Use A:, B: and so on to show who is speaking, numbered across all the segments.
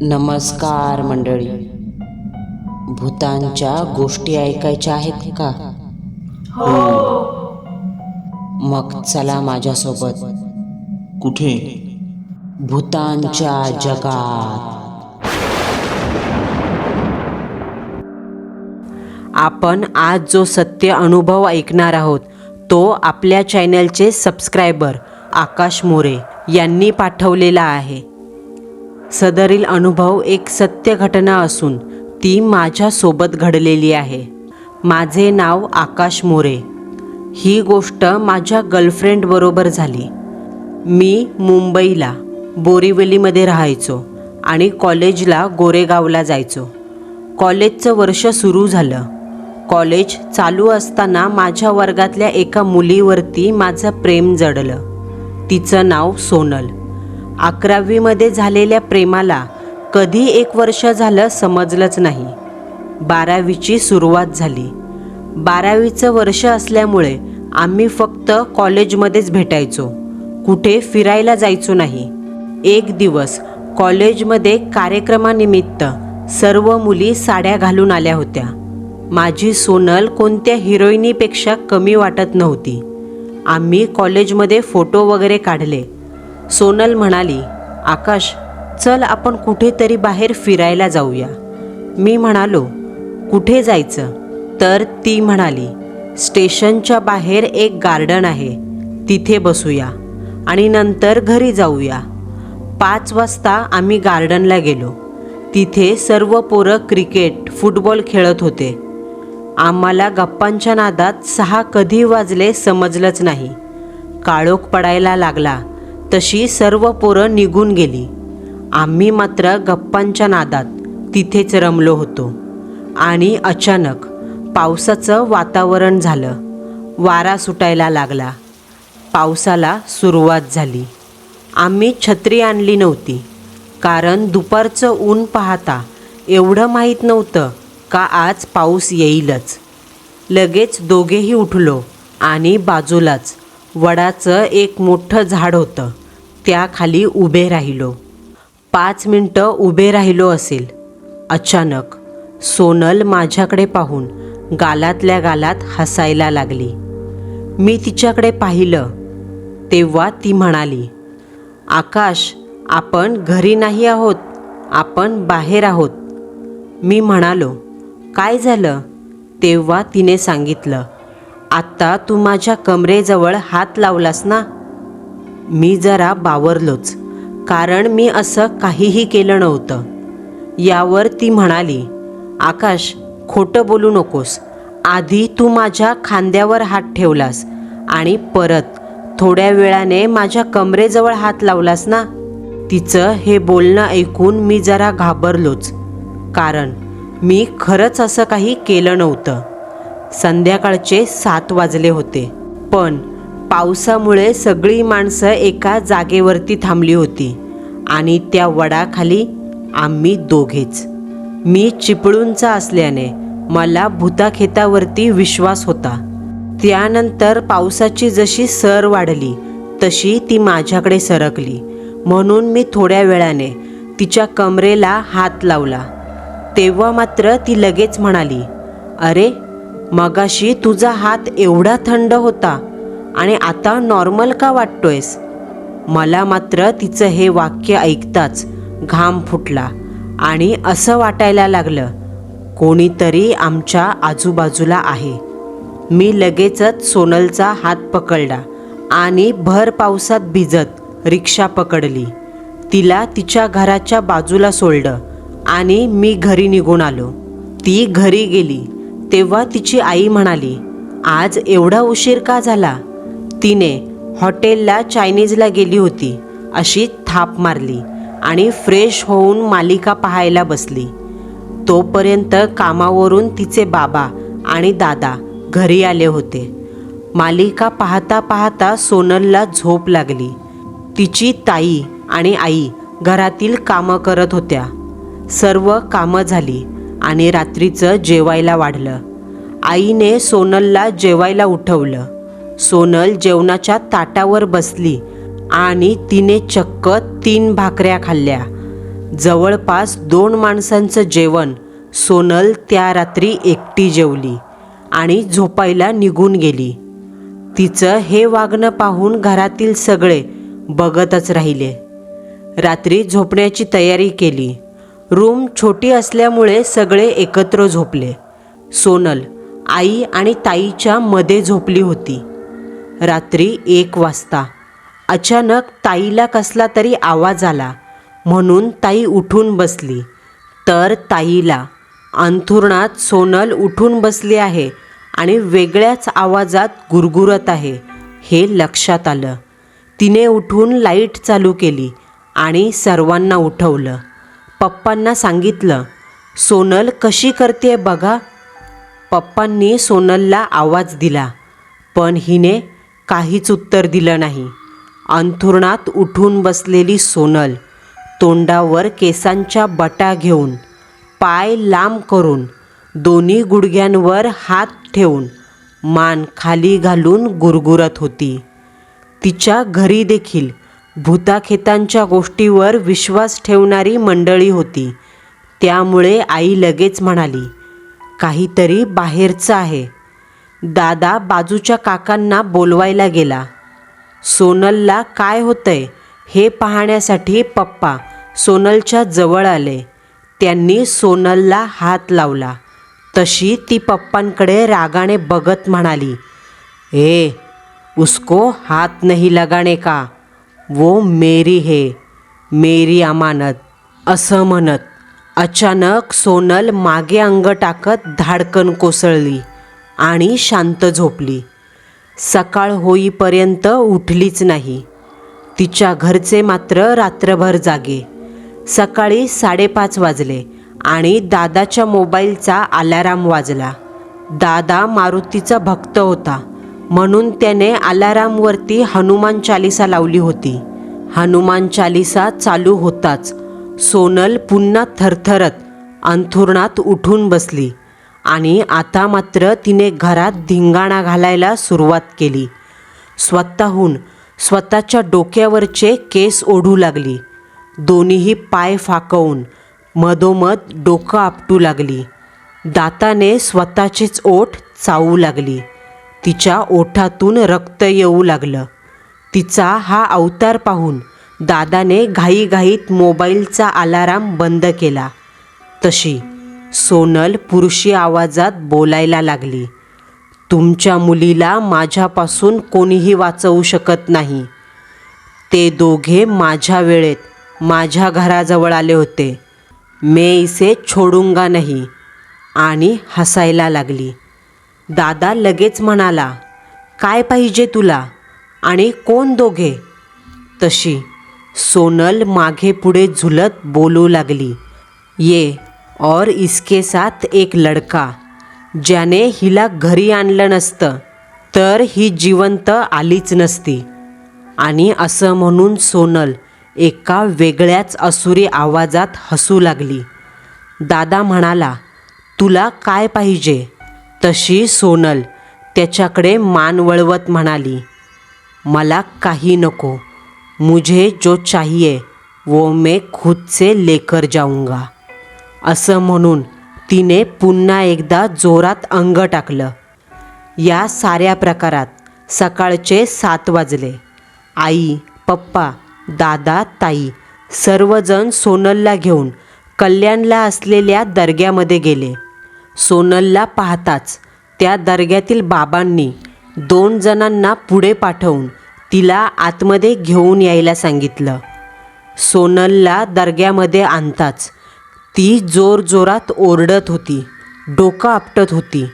A: नमस्कार मंडळी. भूतांच्या गोष्टी ऐकायच्या आहेत का? मग चला माझ्यासोबत.
B: कुठे?
A: भूतांच्या जगात. आपण आज जो सत्य अनुभव ऐकणार आहोत तो आपल्या चॅनलचे सबस्क्रायबर आकाश मोरे यांनी पाठवलेला आहे. सदरील अनुभव एक सत्य घटना असून ती माझ्यासोबत घडलेली आहे. माझे नाव आकाश मोरे. ही गोष्ट माझ्या गर्लफ्रेंडबरोबर झाली. मी मुंबईला बोरिवलीमध्ये राहायचो आणि कॉलेजला गोरेगावला जायचो. कॉलेजचं वर्ष सुरू झालं. कॉलेज चालू असताना माझ्या वर्गातल्या एका मुलीवरती माझं प्रेम जडलं. तिचं नाव सोनल. अकरावीमध्ये झालेल्या प्रेमाला कधी एक वर्ष झालं समजलंच नाही. बारावीची सुरुवात झाली. बारावीचं वर्ष असल्यामुळे आम्ही फक्त कॉलेजमध्येच भेटायचो. कुठे फिरायला जायचो नाही. एक दिवस कॉलेजमध्ये कार्यक्रमानिमित्त सर्व मुली साड्या घालून आल्या होत्या. माझी सोनल कोणत्या हिरोईनीपेक्षा कमी वाटत नव्हती. आम्ही कॉलेजमध्ये फोटो वगैरे काढले. सोनल म्हणाली आकाश चल आपण कुठेतरी बाहेर फिरायला जाऊया. मी म्हणालो कुठे जायचं? तर ती म्हणाली स्टेशनच्या बाहेर एक गार्डन आहे तिथे बसूया आणि नंतर घरी जाऊया. पाच वाजता आम्ही गार्डनला गेलो. तिथे सर्व पोरं क्रिकेट फुटबॉल खेळत होते. आम्हाला गप्पांच्या नादात सहा कधी वाजले समजलंच नाही. काळोख पडायला लागला. तशी सर्व पोरं निघून गेली. आम्ही मात्र गप्पांच्या नादात तिथेच रमलो होतो. आणि अचानक पावसाचं वातावरण झालं. वारा सुटायला लागला. पावसाला सुरुवात झाली. आम्ही छत्री आणली नव्हती कारण दुपारचं ऊन पाहता एवढं माहीत नव्हतं का आज पाऊस येईलच. लगेच दोघेही उठलो आणि बाजूलाच वडाचं एक मोठं झाड होतं. त्याखाली उभे राहिलो. पाच मिनटं उभे राहिलो असेल. अचानक सोनल माझ्याकडे पाहून गालातल्या गालात हसायला लागली. मी तिच्याकडे पाहिलं तेव्हा ती म्हणाली आकाश आपण घरी नाही आहोत आपण बाहेर आहोत. मी म्हणालो काय झालं? तेव्हा तिने सांगितलं आत्ता तू माझ्या कमरेजवळ हात लावलास ना मी जरा बावरलोच कारण मी असं काहीही केलं नव्हतं. यावर ती म्हणाली आकाश खोटं बोलू नकोस. आधी तू माझ्या खांद्यावर हात ठेवलास आणि परत थोड्या वेळाने माझ्या कमरेजवळ हात लावलास ना? तिचं हे बोलणं ऐकून मी जरा घाबरलोच कारण मी खरंच असं काही केलं नव्हतं. संध्याकाळचे सात वाजले होते पण पावसामुळे सगळी माणसं एका जागेवरती थांबली होती आणि त्या वडाखाली आम्ही दोघेच. मी चिपळूणचा असल्याने मला भूताखेतावरती विश्वास होता. त्यानंतर पावसाची जशी सर वाढली तशी ती माझ्याकडे सरकली. म्हणून मी थोड्या वेळाने तिच्या कमरेला हात लावला. तेव्हा मात्र ती लगेच म्हणाली अरे मगाशी तुझा हात एवढा थंड होता. आणि आता नॉर्मल का वाटतोयस? मला मात्र तिचं हे वाक्य ऐकताच घाम फुटला आणि असं वाटायला लागलं कोणीतरी आमच्या आजूबाजूला आहे. मी लगेचच सोनलचा हात पकडला आणि भर पावसात भिजत रिक्षा पकडली. तिला तिच्या घराच्या बाजूला सोडलं आणि मी घरी निघून आलो. ती घरी गेली तेव्हा तिची आई म्हणाली आज एवढा उशीर का झाला? तिने हॉटेलला चायनीजला गेली होती. अशी थाप मारली आणि फ्रेश होऊन मालिका पाहायला बसली. तोपर्यंत कामावरून तिचे बाबा आणि दादा घरी आले होते. मालिका पाहता पाहता सोनलला झोप लागली. तिची ताई आणि आई घरातील कामं करत होत्या. सर्व कामं झाली आणि रात्रीचं जेवायला वाढलं. आईने सोनलला जेवायला उठवलं. सोनल जेवणाच्या ताटावर बसली आणि तिने चक्क तीन भाकऱ्या खाल्ल्या. जवळपास दोन माणसांचं जेवण सोनल त्या रात्री एकटी जेवली आणि झोपायला निघून गेली. तिचं हे वागणं पाहून घरातील सगळे बघतच राहिले. रात्री झोपण्याची तयारी केली. रूम छोटी असल्यामुळे सगळे एकत्र झोपले. सोनल आई आणि ताईच्या मध्ये झोपली होती. रात्री एक वाजता. अचानक ताईला कसला तरी आवाज आला. म्हणून ताई उठून बसली. तर ताईला अंथुरणात सोनल उठून बसली आहे आणि वेगळ्याच आवाजात गुरगुरत आहे हे लक्षात आलं. तिने उठून लाइट चालू केली आणि सर्वांना उठवलं. पप्पांना सांगितलं सोनल कशी करते बघा. पप्पांनी सोनलला आवाज दिला पण हिने काहीच उत्तर दिलं नाही. अंथुरणात उठून बसलेली सोनल तोंडावर केसांच्या बटा घेऊन पाय लांब करून दोन्ही गुडघ्यांवर हात ठेवून मान खाली घालून गुरगुरत होती. तिच्या घरी देखील भूताखेतांच्या गोष्टीवर विश्वास ठेवणारी मंडळी होती. त्यामुळे आई लगेच म्हणाली काहीतरी बाहेरचं आहे. दादा बाजूच्या काकांना बोलवायला गेला. सोनलला काय होतंय हे पाहण्यासाठी पप्पा सोनलच्या जवळ आले. त्यांनी सोनलला हात लावला. तशी ती पप्पांकडे रागाने बघत म्हणाली ए उसको हात नहीं लगाने का. वो मेरी हे मेरी अमानत. असं म्हणत अचानक सोनल मागे अंग टाकत धाडकन कोसळली. आणि शांत झोपली. सकाळ होईपर्यंत उठलीच नाही. तिच्या घरचे मात्र रात्रभर जागे. सकाळी साडेपाच वाजले आणि दादाच्या मोबाईलचा अलाराम वाजला. दादा मारुतीचा भक्त होता म्हणून त्याने अलारामवरती हनुमान चालिसा लावली होती. हनुमान चालिसा चालू होताच. सोनल पुन्हा थरथरत अंथुरणात उठून बसली. आणि आता मात्र तिने घरात धिंगाणा घालायला सुरुवात केली. स्वतःहून स्वतःच्या डोक्यावरचे केस ओढू लागली. दोन्हीही पाय फाकवून मधोमध डोकं आपटू लागली. दाताने स्वतःचेच ओठ चावू लागली. तिच्या ओठातून रक्त येऊ लागलं. तिचा हा अवतार पाहून दादाने घाईघाईत मोबाईलचा अलाराम बंद केला. तशी सोनल पुरुषी आवाजात बोलायला लागली. तुमच्या मुलीला माझ्यापासून कोणीही वाचवू शकत नाही. ते दोघे माझ्या वेळेत माझ्या घराजवळ आले होते. मे इसे छोडूंगा नाही. आणि हसायला लागली. दादा लगेच म्हणाला काय पाहिजे तुला? आणि कोण दोघे? तशी सोनल मागे पुढे झुलत बोलू लागली. ये और इसके साथ एक लड़का ज्याने हिला घरी आणलं नसतं तर ही जिवंत आलीच नसती. आणि असं म्हणून सोनल एका वेगळ्याच असुरी आवाजात हसू लागली. दादा म्हणाला तुला काय पाहिजे? तशी सोनल त्याच्याकडे मान वळवत म्हणाली मला काही नको. मुझे जो चाहिए वो मैं खुद से लेकर जाऊंगा. असं म्हणून तिने पुन्हा एकदा जोरात अंग टाकलं. या साऱ्या प्रकारात सकाळचे सात वाजले. आई पप्पा दादा ताई सर्वजण सोनलला घेऊन कल्याणला असलेल्या दर्ग्यामध्ये गेले. सोनलला पाहताच त्या दर्ग्यातील बाबांनी दोन जणांना पुढे पाठवून तिला आतमध्ये घेऊन यायला सांगितलं. सोनलला दर्ग्यामध्ये आणताच ती जोरजोरात ओरडत होती. डोकं आपटत होती.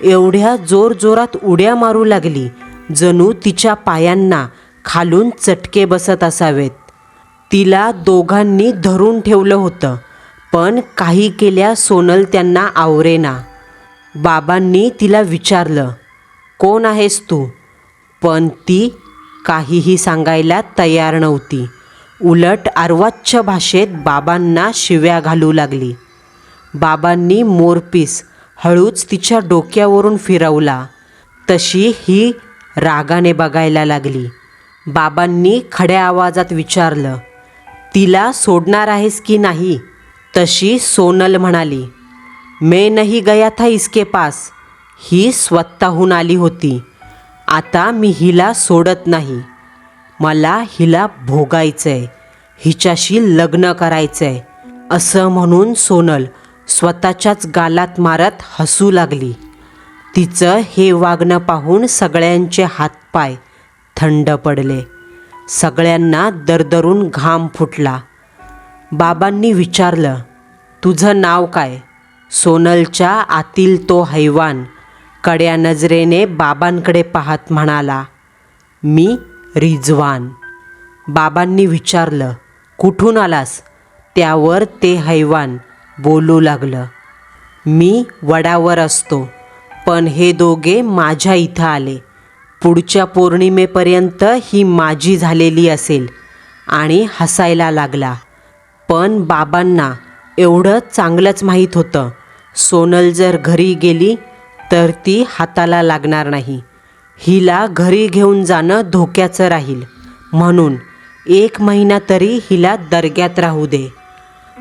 A: एवढ्या जोरजोरात उड्या मारू लागली जणू तिच्या पायांना खालून चटके बसत असावेत. तिला दोघांनी धरून ठेवलं होतं पण काही केल्या सोनल त्यांना आवरेना. बाबांनी तिला विचारलं कोण आहेस तू? पण ती काहीही सांगायला तयार नव्हती. उलट अर्वाच्य भाषेत बाबांना शिव्या घालू लागली. बाबांनी मोरपीस हळूच तिच्या डोक्यावरून फिरवला. तशी ही रागाने बघायला लागली. बाबांनी खड्या आवाजात विचारलं तिला सोडणार आहेस की नाही? तशी सोनल म्हणाली मे नहीं गया था इसके पास. ही स्वतःहून आली होती. आता मी हिला सोडत नाही. मला हिला भोगायचंय हिच्याशी लग्न करायचंय असं म्हणून सोनल स्वतःच्याच गालात मारत हसू लागली. तिचं हे वागणं पाहून सगळ्यांचे हातपाय थंड पडले. सगळ्यांना दरदरून घाम फुटला. बाबांनी विचारलं तुझं नाव काय? सोनलच्या आतील तो हैवान कड्या नजरेने बाबांकडे पाहत म्हणाला मी रिजवान. बाबांनी विचारलं कुठून आलास? त्यावर ते हैवान बोलू लागलं मी वडावर असतो पण हे दोघे माझ्या इथं आले. पुढच्या पौर्णिमेपर्यंत ही माझी झालेली असेल. आणि हसायला लागला. पण बाबांना एवढं चांगलंच माहीत होतं. सोनल जर घरी गेली तर ती हाताला लागणार नाही. हिला घरी घेऊन जाणं धोक्याचं राहील. म्हणून एक महिना तरी हिला दर्ग्यात राहू दे.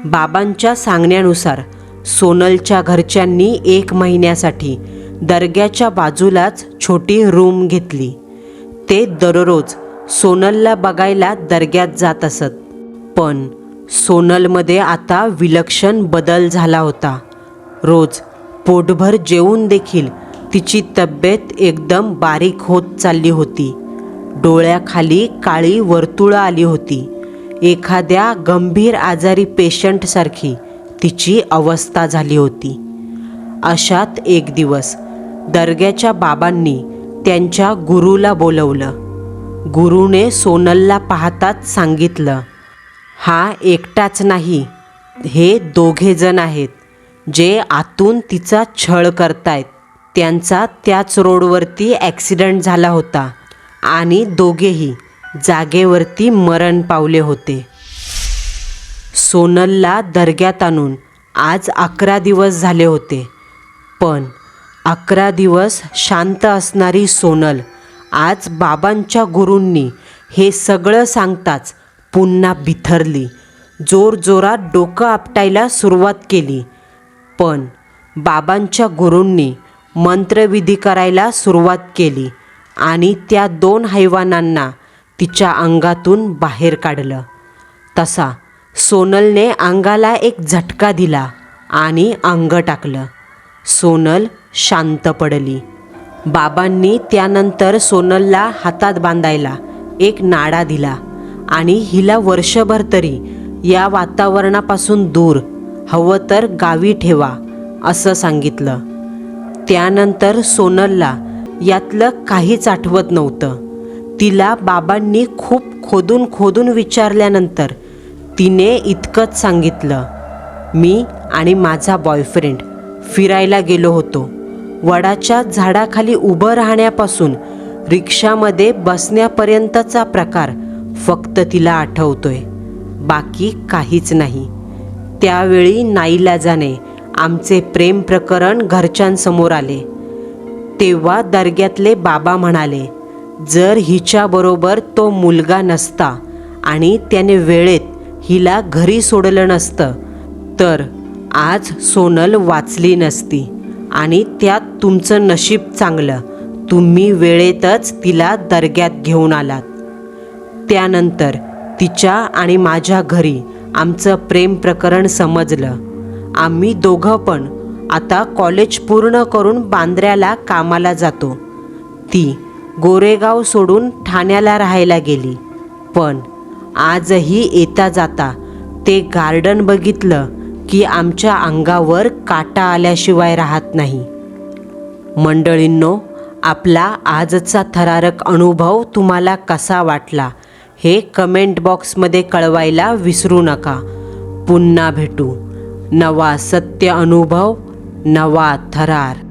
A: बाबांच्या सांगण्यानुसार सोनलच्या घरच्यांनी एक महिन्यासाठी दर्ग्याच्या बाजूलाच छोटी रूम घेतली. ते दररोज सोनलला बघायला दर्ग्यात जात असत. पण सोनलमध्ये आता विलक्षण बदल झाला होता. रोज पोटभर जेवून देखील तिची तब्येत एकदम बारीक होत चालली होती. डोळ्याखाली काळी वर्तुळं आली होती. एखाद्या गंभीर आजारी पेशंटसारखी तिची अवस्था झाली होती. अशात एक दिवस दर्ग्याच्या बाबांनी त्यांच्या गुरुला बोलवलं. गुरुने सोनलला पाहताच सांगितलं हा एकटाच नाही. हे दोघेजण आहेत जे आतून तिचा छळ करतायत. त्यांचा त्याच रोडवरती ॲक्सिडेंट झाला होता आणि दोघेही जागेवरती मरण पावले होते. सोनलला दर्ग्यात आणून आज अकरा दिवस झाले होते. पण अकरा दिवस शांत असणारी सोनल आज बाबांच्या गुरूंनी हे सगळं सांगताच पुन्हा बिथरली. जोरजोरात डोकं आपटायला सुरुवात केली. पण बाबांच्या गुरूंनी मंत्रविधी करायला सुरुवात केली आणि त्या दोन हैवानांना तिच्या अंगातून बाहेर काढलं. तसा सोनलने अंगाला एक झटका दिला आणि अंग टाकलं. सोनल शांत पडली. बाबांनी त्यानंतर सोनलला हातात बांधायला एक नाडा दिला आणि हिला वर्षभर तरी या वातावरणापासून दूर हवं तर गावी ठेवा असं सांगितलं. त्यानंतर सोनलला यातलं काहीच आठवत नव्हतं. तिला बाबांनी खूप खोदून खोदून विचारल्यानंतर तिने इतकंच सांगितलं मी आणि माझा बॉयफ्रेंड फिरायला गेलो होतो. वडाच्या झाडाखाली उभं राहण्यापासून रिक्षामध्ये बसण्यापर्यंतचा प्रकार फक्त तिला आठवतोय. बाकी काहीच नाही. त्यावेळी नाईलाजाने आमचे प्रेम प्रकरण घरच्यांसमोर आले. तेव्हा दर्ग्यातले बाबा म्हणाले जर हिच्याबरोबर तो मुलगा नसता आणि त्याने वेळेत हिला घरी सोडलं नसतं तर आज सोनल वाचली नसती आणि त्यात तुमचं नशीब चांगलं. तुम्ही वेळेतच तिला दर्ग्यात घेऊन आलात. त्यानंतर तिच्या आणि माझ्या घरी आमचं प्रेम प्रकरण समजलं. आम्ही दोघं पण आता कॉलेज पूर्ण करून बांद्र्याला कामाला जातो. ती गोरेगाव सोडून ठाण्याला राहायला गेली. पण आजही येता जाता ते गार्डन बघितलं की आमच्या अंगावर काटा आल्याशिवाय राहत नाही. मंडळींनो आपला आजचा थरारक अनुभव तुम्हाला कसा वाटला हे कमेंट बॉक्समध्ये कळवायला विसरू नका. पुन्हा भेटू. नवा सत्य अनुभव नवा थरार